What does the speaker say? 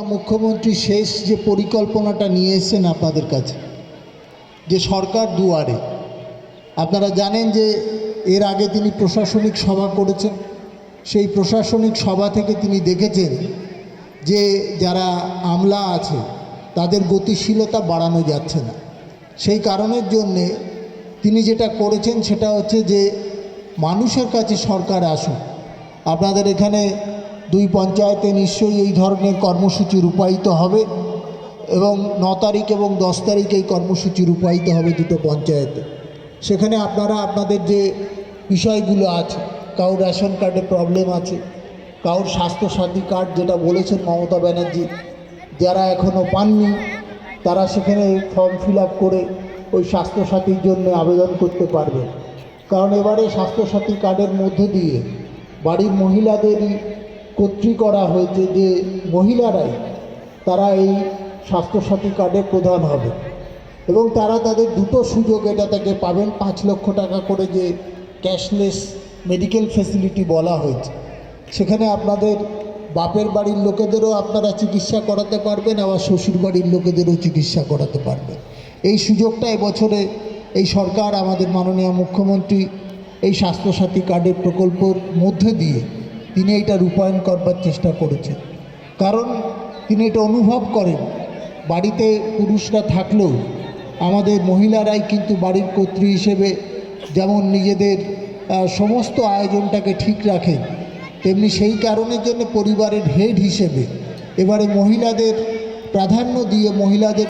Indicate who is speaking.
Speaker 1: মুখ্যমন্ত্রী শেষ যে পরিকল্পনাটা নিয়ে এসেছেন আপনাদের কাছে, যে সরকার দুয়ারে, আপনারা জানেন যে এর আগে তিনি প্রশাসনিক সভা করেছেন, সেই প্রশাসনিক সভা থেকে তিনি দেখেছেন যে যারা আমলা আছে, তাদের গতিশীলতা বাড়ানো যাচ্ছে না। সেই কারণের জন্যে তিনি যেটা করেছেন সেটা হচ্ছে যে মানুষের কাছে সরকার আসুক আপনাদের এখানে দুই পঞ্চায়েতে নিশ্চয়ই এই ধরনের কর্মসূচি রূপায়িত হবে এবং ন তারিখ এবং দশ তারিখ এই কর্মসূচি রূপায়িত হবে দুটো পঞ্চায়েতে। সেখানে আপনারা আপনাদের যে বিষয়গুলো আছে, কারোর রেশন কার্ডে প্রবলেম আছে, কারোর স্বাস্থ্যসাথী কার্ড যেটা বলেছেন মমতা ব্যানার্জি, যারা এখনও পাননি, তারা সেখানে ফর্ম ফিল করে ওই স্বাস্থ্যসাথীর জন্য আবেদন করতে পারবে কারণ এবারে স্বাস্থ্যসাথী কার্ডের মধ্য দিয়ে বাড়ির মহিলাদেরই কর্তৃ করা হয়েছে যে মহিলারাই তারা এই স্বাস্থ্যসাথী কার্ডে প্রধান হবে। এবং তারা তাদের দুটো সুযোগ এটা থেকে পাবেন, পাঁচ লক্ষ টাকা করে যে ক্যাশলেস মেডিকেল ফেসিলিটি বলা হয়েছে। সেখানে আপনাদের বাপের বাড়ির লোকেদেরও আপনারা চিকিৎসা করাতে পারবেন, আবার শ্বশুর বাড়ির লোকেদেরও চিকিৎসা করাতে পারবেন। এই সুযোগটা এবছরে এই সরকার, আমাদের মাননীয় মুখ্যমন্ত্রী এই স্বাস্থ্যসাথী কার্ডের প্রকল্পর মধ্যে দিয়ে তিনি এটা রূপায়ণ করবার চেষ্টা করেছেন। কারণ তিনি এটা অনুভব করেন, বাড়িতে পুরুষরা থাকলেও আমাদের মহিলারাই কিন্তু বাড়ির কর্ত্রী হিসেবে যেমন নিজেদের সমস্ত আয়োজনটাকে ঠিক রাখেন, তেমনি সেই কারণের জন্য পরিবারের হেড হিসেবে এবারে মহিলাদের প্রাধান্য দিয়ে মহিলাদের